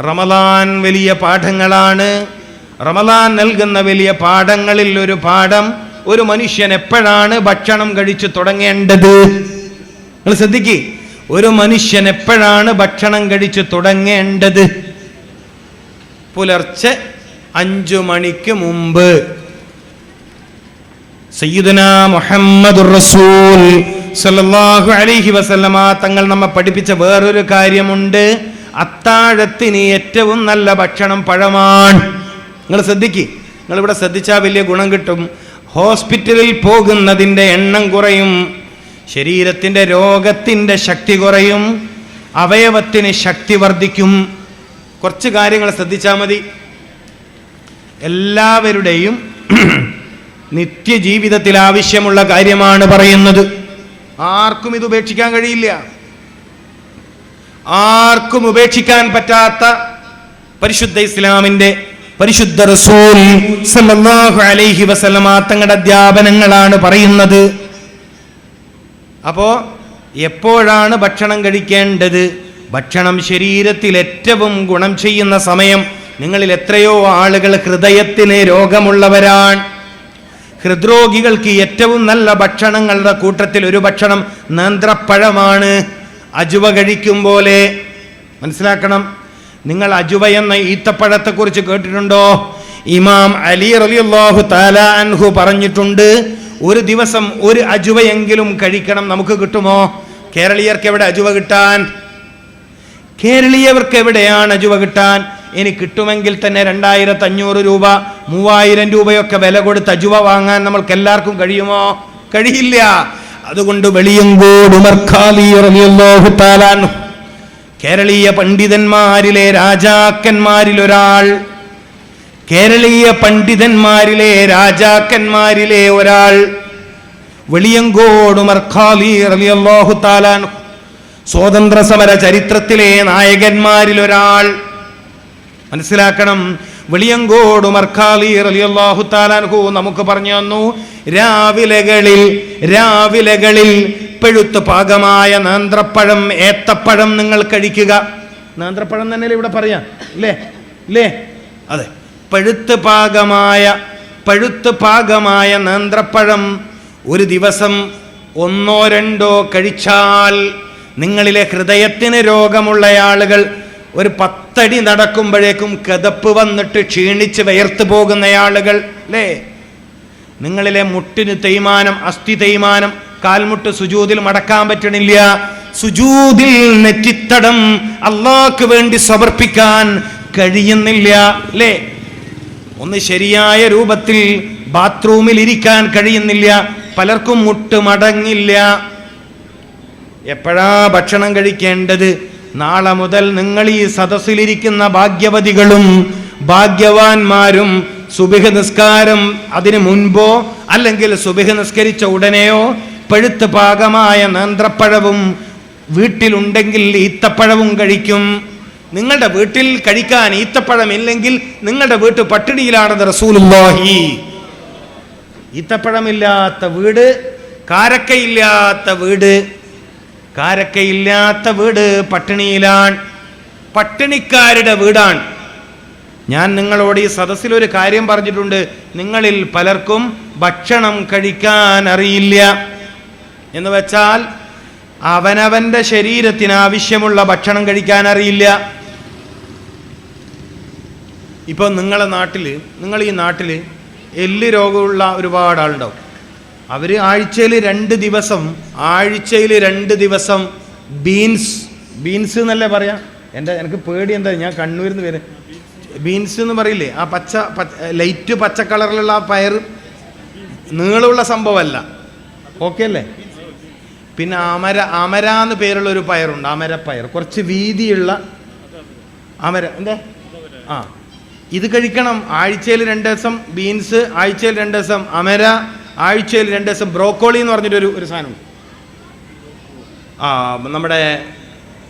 റമദാൻ വലിയ പാഠങ്ങളാണ്. റമദാൻ നൽകുന്ന വലിയ പാഠങ്ങളിൽ ഒരു പാഠം ഒരു മനുഷ്യൻ എപ്പോഴാണ് ഭക്ഷണം കഴിച്ചു തുടങ്ങേണ്ടത്? നിങ്ങൾ ശ്രദ്ധിക്കേ. ഒരു മനുഷ്യൻ എപ്പോഴാണ് ഭക്ഷണം കഴിച്ചു തുടങ്ങേണ്ടത്? പുലർച്ചെ അഞ്ചു മണിക്ക് മുമ്പ്. സയ്യിദുന മുഹമ്മദ് റസൂൽ സല്ലല്ലാഹു അലൈഹി വസല്ലമ തങ്ങൾ നമ്മെ പഠിപ്പിച്ച വേറൊരു കാര്യമുണ്ട്. അത്താഴത്തിന് ഏറ്റവും നല്ല ഭക്ഷണം പഴമാണ്. നിങ്ങൾ ശ്രദ്ധിക്കുക നിങ്ങളിവിടെ ശ്രദ്ധിച്ചാൽ വലിയ ഗുണം കിട്ടും. ഹോസ്പിറ്റലിൽ പോകുന്നതിന്റെ എണ്ണം കുറയും. ശരീരത്തിന്റെ രോഗത്തിന്റെ ശക്തി കുറയും. അവയവത്തിന് ശക്തി വർദ്ധിക്കും. കുറച്ച് കാര്യങ്ങൾ ശ്രദ്ധിച്ചാൽ മതി. എല്ലാവരുടെയും നിത്യജീവിതത്തിൽ ആവശ്യമുള്ള കാര്യമാണ് പറയുന്നത്. ആർക്കും ഇത് ഉപേക്ഷിക്കാൻ കഴിയില്ല. ആർക്കും ഉപേക്ഷിക്കാൻ പറ്റാത്ത പരിശുദ്ധ ഇസ്ലാമിന്റെ പരിശുദ്ധ റസൂൽ സല്ലല്ലാഹു അലൈഹി വസല്ലമ തങ്ങളുടെ അധ്യാപനങ്ങളാണ് പറയുന്നത്. അപ്പോ എപ്പോഴാണ് ഭക്ഷണം കഴിക്കേണ്ടത്? ഭക്ഷണം ശരീരത്തിൽ ഏറ്റവും ഗുണം ചെയ്യുന്ന സമയം നിങ്ങളിൽ എത്രയോ ആളുകൾ ഹൃദയത്തിന് രോഗമുള്ളവരാണ്. ഹൃദ്രോഗികൾക്ക് ഏറ്റവും നല്ല ഭക്ഷണങ്ങളുടെ കൂട്ടത്തിൽ ഒരു ഭക്ഷണം നേന്ത്രപ്പഴമാണ്. അജുവ കഴിക്കും പോലെ. മനസ്സിലാക്കണം. നിങ്ങൾ അജുവ എന്ന ഈത്തപ്പഴത്തെക്കുറിച്ച് കേട്ടിട്ടുണ്ടോ? ഇമാം അലി റലിയുള്ളാഹു താല അൻഹു പറഞ്ഞിട്ടുണ്ട് ഒരു ദിവസം ഒരു അജുവയെങ്കിലും കഴിക്കണം നമുക്ക് കിട്ടുമോ? കേരളീയർക്ക് എവിടെ അജുവ കിട്ടാൻ? കേരളീയവർക്ക് എവിടെയാണ് അജുവ കിട്ടാൻ? ഇനി കിട്ടുമെങ്കിൽ തന്നെ രണ്ടായിരത്തി അഞ്ഞൂറ് രൂപ മൂവായിരം രൂപയൊക്കെ വില കൊടുത്ത് അജുവ വാങ്ങാൻ നമ്മൾക്ക് എല്ലാവർക്കും കഴിയുമോ? കഴിയില്ല. അതുകൊണ്ട് വെളിയങ്കോട് ഉമർ ഖാലി റളിയല്ലാഹു കേരളീയ പണ്ഡിതന്മാരിലെ രാജാക്കന്മാരിൽ ഒരാൾ കേരളീയ പണ്ഡിതന്മാരിലെ രാജാക്കന്മാരിലെ ഒരാൾ വെളിയങ്കോട് മർഖാലി റലിയല്ലാഹു തആല സ്വാതന്ത്ര്യ സമര ചരിത്രത്തിലെ നായകന്മാരിൽ ഒരാൾ മനസ്സിലാക്കണം വെളിയങ്കോട് മർഖാലി റലിയല്ലാഹു താലാൻഹു നമുക്ക് പറഞ്ഞു തന്നു രാവിലകളിൽ രാവിലകളിൽ പെഴുത്ത് പാകമായ നാന്ത്രപ്പഴം ഏത്തപ്പഴം നിങ്ങൾ കഴിക്കുക. നാന്ത്രപ്പഴം തന്നെ ഇവിടെ പറയാം? അല്ലേ അല്ലേ അതെ. പഴുത്ത് പാകമായ പഴുത്ത് പാകമായ നാന്ത്രപ്പഴം ഒരു ദിവസം ഒന്നോ രണ്ടോ കഴിച്ചാൽ നിങ്ങളിലെ ഹൃദയത്തിന് രോഗമുള്ള ആളുകൾ ഒരു പത്തടി നടക്കുമ്പോഴേക്കും കതപ്പ് വന്നിട്ട് ക്ഷീണിച്ച് വയർത്തു പോകുന്ന ആളുകൾ അല്ലേ നിങ്ങളിലെ മുട്ടിന് തേയ്മാനം അസ്ഥി തേയ്മാനം കാൽമുട്ട് സുജൂതിൽ മടക്കാൻ പറ്റണില്ല. സുജൂതിൽ നെറ്റിത്തടം അള്ളാഹ്ക്ക് വേണ്ടി സമർപ്പിക്കാൻ കഴിയുന്നില്ല അല്ലേ? ഒന്ന് ശരിയായ രൂപത്തിൽ ബാത്റൂമിൽ ഇരിക്കാൻ കഴിയുന്നില്ല പലർക്കും മുട്ട് മടങ്ങില്ല. എപ്പോഴാ ഭക്ഷണം കഴിക്കേണ്ടത്? നാളെ മുതൽ നിങ്ങൾ ഈ സദസ്സിലിരിക്കുന്ന ഭാഗ്യവതികളും ഭാഗ്യവാന്മാരും സുബിഹ നിസ്കാരം അതിനു മുൻപോ അല്ലെങ്കിൽ സുബിഹ നിസ്കരിച്ച ഉടനെയോ പഴുത്ത് പാകമായ നേന്ത്രപ്പഴവും വീട്ടിലുണ്ടെങ്കിൽ ഈത്തപ്പഴവും കഴിക്കും. നിങ്ങളുടെ വീട്ടിൽ കഴിക്കാൻ ഈത്തപ്പഴം ഇല്ലെങ്കിൽ നിങ്ങളുടെ വീട്ട് പട്ടിണിയിലാണെന്ന് റസൂലുള്ളാഹി. ഈത്തപ്പഴമില്ലാത്ത വീട് കാരക്കയില്ലാത്ത വീട് കാരക്കയില്ലാത്ത വീട് പട്ടിണിയിലാണ് പട്ടിണിക്കാരുടെ വീടാണ്. ഞാൻ നിങ്ങളോട് ഈ സദസ്സിൽ ഒരു കാര്യം പറഞ്ഞിട്ടുണ്ട്. നിങ്ങളിൽ പലർക്കും ഭക്ഷണം കഴിക്കാൻ അറിയില്ല. എന്ന് വെച്ചാൽ അവനവന്റെ ശരീരത്തിന് ആവശ്യമുള്ള ഭക്ഷണം കഴിക്കാൻ അറിയില്ല. ഇപ്പോൾ നിങ്ങളെ നാട്ടിൽ നിങ്ങൾ ഈ നാട്ടിൽ എല്ല് രോഗമുള്ള ഒരുപാട് ആളുണ്ടാവും. അവർ ആഴ്ചയിൽ രണ്ട് ദിവസം ആഴ്ചയിൽ രണ്ട് ദിവസം ബീൻസ് ബീൻസ് എന്നല്ലേ പറയാം? എന്റെ എനിക്ക് പേടി എന്താ? ഞാൻ കണ്ണൂരിൽ നിന്ന് വരെ ബീൻസ് എന്ന് പറയില്ലേ? ആ പച്ച ലൈറ്റ് പച്ച കളറിലുള്ള ആ പയർ നീളമുള്ള സംഭവമല്ല. ഓക്കെ അല്ലേ? പിന്നെ അമര അമര എന്ന് പേരുള്ള ഒരു പയറുണ്ട് അമരപ്പയർ. കുറച്ച് വീതിയുള്ള അമര എന്തേ? ആ. ഇത് കഴിക്കണം. ആഴ്ചയിൽ രണ്ട് ദിവസം ബീൻസ് ആഴ്ചയിൽ രണ്ട് ദിവസം അമര ആഴ്ചയിൽ രണ്ട് ദിവസം ബ്രോക്കോളി എന്ന് പറഞ്ഞിട്ടൊരു ഒരു സാധനം ആ നമ്മുടെ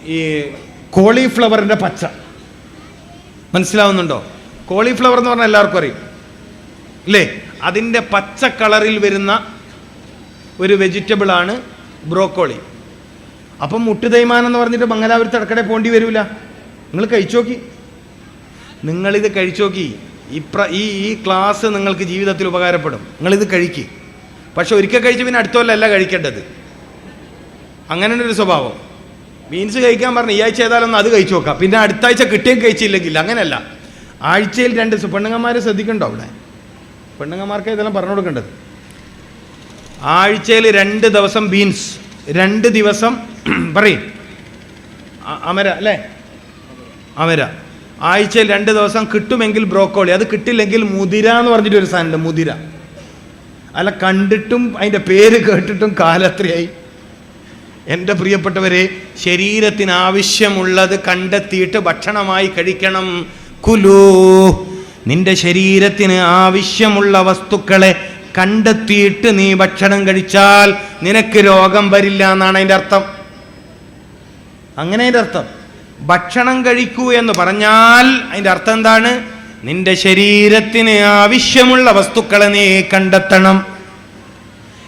ഈ കോളിഫ്ലവറിന്റെ പച്ച. മനസ്സിലാവുന്നുണ്ടോ? കോളിഫ്ലവർ എന്ന് പറഞ്ഞാൽ എല്ലാവർക്കും അറിയും. അല്ലേ അതിന്റെ പച്ച കളറിൽ വരുന്ന ഒരു വെജിറ്റബിളാണ് ബ്രോക്കോളി. അപ്പം മുട്ടു തേയ്മാനം എന്ന് പറഞ്ഞിട്ട് മംഗലാപുരത്ത് ഇടക്കടെ പോണ്ടി വരൂല. നിങ്ങൾ കഴിച്ചു നോക്കി. നിങ്ങളിത് കഴിച്ചു നോക്കി. ഇപ്ര ഈ ഈ ക്ലാസ് നിങ്ങൾക്ക് ജീവിതത്തിൽ ഉപകാരപ്പെടും. നിങ്ങളിത് കഴിക്ക്. പക്ഷെ ഒരിക്കൽ കഴിച്ച് പിന്നെ അടുത്ത കൊല്ലമല്ല കഴിക്കേണ്ടത്. അങ്ങനെ ഒരു സ്വഭാവം. ബീൻസ് കഴിക്കാൻ പറഞ്ഞു ഈ ആഴ്ച ഏതായാലും അത് കഴിച്ചു നോക്കാം. പിന്നെ അടുത്ത ആഴ്ച കിട്ടിയും കഴിച്ചില്ലെങ്കിൽ അങ്ങനെയല്ല. ആഴ്ചയിൽ രണ്ട് ദിവസം പെണ്ണുങ്ങന്മാർ ശ്രദ്ധിക്കണ്ടോ അവിടെ? പെണ്ണുങ്ങന്മാർക്ക് ഇതെല്ലാം പറഞ്ഞു കൊടുക്കേണ്ടത്. ആഴ്ചയിൽ രണ്ട് ദിവസം ബീൻസ്. രണ്ട് ദിവസം പറയും. അമര അല്ലേ? അമര. ആഴ്ചയിൽ രണ്ട് ദിവസം കിട്ടുമെങ്കിൽ ബ്രോക്കോളി. അത് കിട്ടില്ലെങ്കിൽ മുതിര എന്ന് പറഞ്ഞിട്ട് ഒരു സാധനമുണ്ട് മുതിര. അല്ല കണ്ടിട്ടും അതിന്റെ പേര് കേട്ടിട്ടും കാലത്രയായി. എന്റെ പ്രിയപ്പെട്ടവരെ ശരീരത്തിന് ആവശ്യമുള്ളത് കണ്ടെത്തിയിട്ട് ഭക്ഷണമായി കഴിക്കണം. കുലു. നിന്റെ ശരീരത്തിന് ആവശ്യമുള്ള വസ്തുക്കളെ കണ്ടെത്തിയിട്ട് നീ ഭക്ഷണം കഴിച്ചാൽ നിനക്ക് രോഗം വരില്ല എന്നാണ് അതിന്റെ അർത്ഥം. അങ്ങനെ അതിന്റെ അർത്ഥം. ഭക്ഷണം കഴിക്കൂ എന്ന് പറഞ്ഞാൽ അതിന്റെ അർത്ഥം എന്താണ്? നിന്റെ ശരീരത്തിന് ആവശ്യമുള്ള വസ്തുക്കളെ നീ കണ്ടെത്തണം.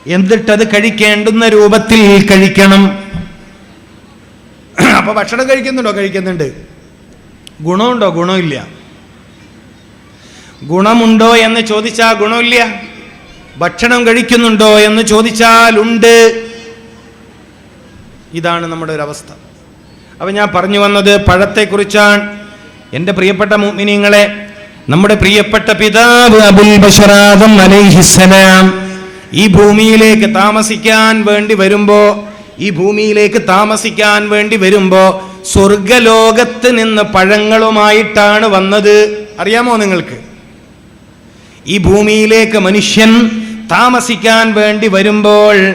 എന്നിട്ടത് കഴിക്കേണ്ടുന്ന രൂപത്തിൽ കഴിക്കണം. അപ്പൊ ഭക്ഷണം കഴിക്കുന്നുണ്ടോ? കഴിക്കുന്നുണ്ട്. ഗുണമുണ്ടോ? ഗുണമില്ല. ഗുണമുണ്ടോ എന്ന് ചോദിച്ചാൽ ഗുണമില്ല. ഭക്ഷണം കഴിക്കുന്നുണ്ടോ എന്ന് ചോദിച്ചാൽ ഉണ്ട്. ഇതാണ് നമ്മുടെ ഒരു അവസ്ഥ. അപ്പം ഞാൻ പറഞ്ഞു വന്നത് പഴത്തെക്കുറിച്ചാണ്. എന്റെ പ്രിയപ്പെട്ട മുഅ്മിനീങ്ങളെ നമ്മുടെ പ്രിയപ്പെട്ട പിതാവ് അബുൽ ബഷറാദം അലൈഹിസ്സലാം ഈ ഭൂമിയിലേക്ക് താമസിക്കാൻ വേണ്ടി വരുമ്പോ ഈ ഭൂമിയിലേക്ക് താമസിക്കാൻ വേണ്ടി വരുമ്പോ സ്വർഗലോകത്ത് നിന്ന് പഴങ്ങളുമായിട്ടാണ് വന്നത്. അറിയാമോ നിങ്ങൾക്ക്? ഈ ഭൂമിയിലേക്ക് മനുഷ്യൻ താമസിക്കാൻ വേണ്ടി വരുമ്പോൾ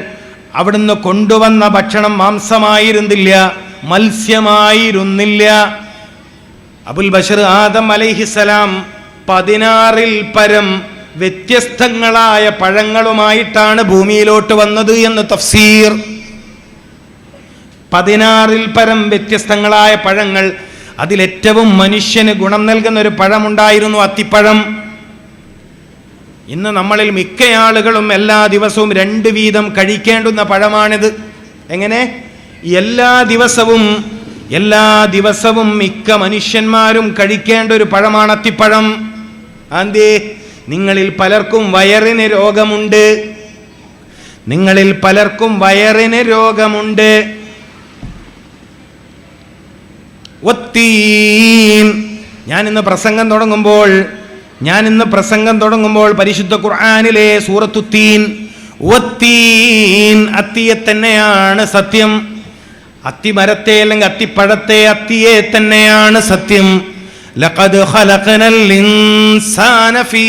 അവിടുന്ന് കൊണ്ടുവന്ന ഭക്ഷണം മാംസമായിരുന്നില്ല മത്സ്യമായിരുന്നില്ല. അബുൽ ബഷർ ആദം അലൈഹിസലാം പതിനാറിൽ പരം വ്യത്യസ്തങ്ങളായ പഴങ്ങളുമായിട്ടാണ് ഭൂമിയിലോട്ട് വന്നത് എന്ന് തഫ്സീർ. പതിനാറിൽ പരം വ്യത്യസ്തങ്ങളായ പഴങ്ങൾ അതിലേറ്റവും മനുഷ്യന് ഗുണം നൽകുന്ന ഒരു പഴമുണ്ടായിരുന്നു അത്തിപ്പഴം. ഇന്ന് നമ്മളിൽ മിക്ക ആളുകളും എല്ലാ ദിവസവും രണ്ട് വീതം കഴിക്കേണ്ടുന്ന പഴമാണിത്. എങ്ങനെ? എല്ലാ ദിവസവും എല്ലാ ദിവസവും മിക്ക മനുഷ്യന്മാരും കഴിക്കേണ്ട ഒരു പഴമാണ് അത്തിപ്പഴം. ആന്തേ നിങ്ങളിൽ പലർക്കും വയറിന് രോഗമുണ്ട്. നിങ്ങളിൽ പലർക്കും വയറിന് രോഗമുണ്ട്. ഞാൻ ഇന്ന് പ്രസംഗം തുടങ്ങുമ്പോൾ ഞാൻ ഇന്ന് പ്രസംഗം തുടങ്ങുമ്പോൾ പരിശുദ്ധ ഖുർആാനിലെ സൂറത്തുത്തീൻ അത്തിയെ തന്നെയാണ് സത്യം. അത്തിമരത്തെ അല്ലെങ്കിൽ അത്തിപ്പഴത്തെ അത്തിയെ തന്നെയാണ് സത്യം. ലഖദ് ഖലഖനൽ ഇൻസാന ഫീ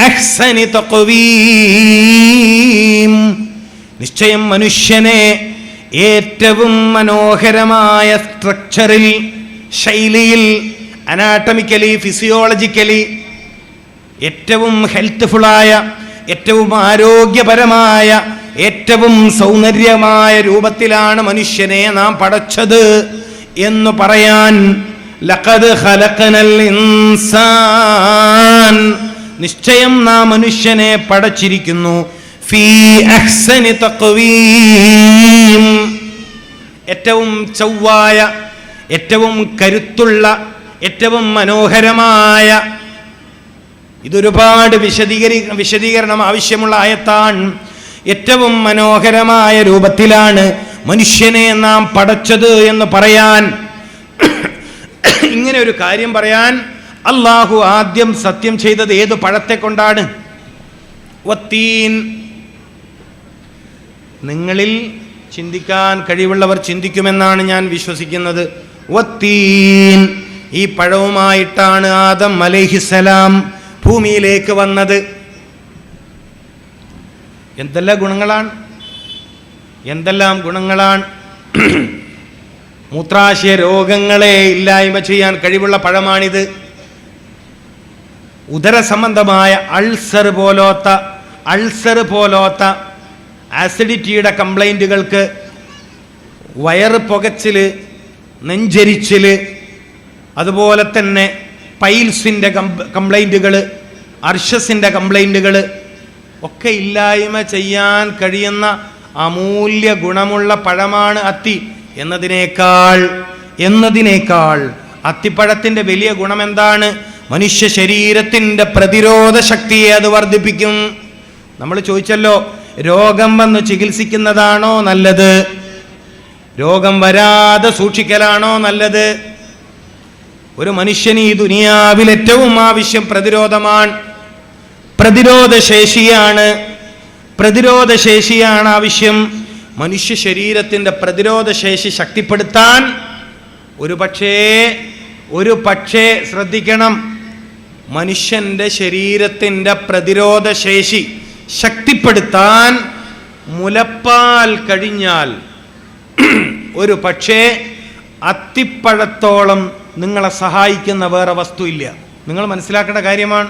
അഹ്സനി തഖ്വീം നിശ്ചയം മനുഷ്യനെ ഏറ്റവും മനോഹരമായ സ്ട്രക്ചറിൽ ശൈലിയിൽ അനാട്ടമിക്കലി ഫിസിയോളജിക്കലി ഏറ്റവും ഹെൽത്ത്ഫുള്ളായ ഏറ്റവും ആരോഗ്യപരമായ ഏറ്റവും സൗന്ദര്യമായ രൂപത്തിലാണ് മനുഷ്യനെ നാം പടച്ചത് എന്ന് പറയാൻ ഖലഖനൽ ഇൻസാൻ നിശ്ചയം നാം മനുഷ്യനെ പടച്ചിരിക്കുന്നു. ഫീ അഹ്സനി തഖ്വീം ഏറ്റവും ചൊവ്വായ ഏറ്റവും കരുത്തുള്ള ഏറ്റവും മനോഹരമായ ഇതൊരുപാട് വിശദീകരി വിശദീകരണം ആവശ്യമുള്ള ആയത്താണ് ഏറ്റവും മനോഹരമായ രൂപത്തിലാണ് മനുഷ്യനെ നാം പടച്ചത് എന്ന് പറയാൻ ഇങ്ങനെ ഒരു കാര്യം പറയാൻ അള്ളാഹു ആദ്യം സത്യം ചെയ്തത് ഏത് പഴത്തെ കൊണ്ടാണ് നിങ്ങളിൽ ചിന്തിക്കാൻ കഴിവുള്ളവർ ചിന്തിക്കുമെന്നാണ് ഞാൻ വിശ്വസിക്കുന്നത്. ഈ പഴവുമായിട്ടാണ് ആദം അലഹിസലാം ഭൂമിയിലേക്ക് വന്നത്. എന്തെല്ലാം ഗുണങ്ങളാണ്? എന്തെല്ലാം ഗുണങ്ങളാണ്? മൂത്രാശയ രോഗങ്ങളെ ഇല്ലായ്മ ചെയ്യാൻ കഴിവുള്ള പഴമാണിത്. ഉദര സംബന്ധമായ അൾസർ പോലോത്ത അൾസർ പോലോത്ത ആസിഡിറ്റിയുടെ കംപ്ലൈന്റുകൾക്ക് വയറ് പുകച്ചിൽ നെഞ്ചരിച്ചിൽ അതുപോലെ തന്നെ പൈൽസിന്റെ കംപ്ലൈന്റുകൾ അർഷസിന്റെ കംപ്ലൈന്റുകൾ ഒക്കെ ഇല്ലായ്മ ചെയ്യാൻ കഴിയുന്ന അമൂല്യ ഗുണമുള്ള പഴമാണ് അത്തി. എന്നതിനേക്കാൾ എന്നതിനേക്കാൾ അത്തിപ്പഴത്തിന്റെ വലിയ ഗുണം എന്താണ് മനുഷ്യ ശരീരത്തിന്റെ പ്രതിരോധ ശക്തിയെ അത് വർദ്ധിപ്പിക്കും. നമ്മൾ ചോദിച്ചല്ലോ രോഗം വന്ന് ചികിത്സിക്കുന്നതാണോ നല്ലത്? രോഗം വരാതെ സൂക്ഷിക്കലാണോ നല്ലത്? ഒരു മനുഷ്യന് ഈ ദുനിയാവിൽ ഏറ്റവും ആവശ്യം പ്രതിരോധമാണ്. പ്രതിരോധശേഷിയാണ്. പ്രതിരോധശേഷിയാണ് ആവശ്യം. മനുഷ്യ ശരീരത്തിന്റെ പ്രതിരോധ ശേഷി ശക്തിപ്പെടുത്താൻ ഒരു പക്ഷേ ഒരു പക്ഷേ ശ്രദ്ധിക്കണം. മനുഷ്യന്റെ ശരീരത്തിന്റെ പ്രതിരോധ ശേഷി ശക്തിപ്പെടുത്താൻ മുലപ്പാൽ കഴിഞ്ഞാൽ ഒരു പക്ഷേ അത്തിപ്പഴത്തോളം നിങ്ങളെ സഹായിക്കുന്ന വേറെ വസ്തു ഇല്ല നിങ്ങൾ മനസ്സിലാക്കേണ്ട കാര്യമാണ്.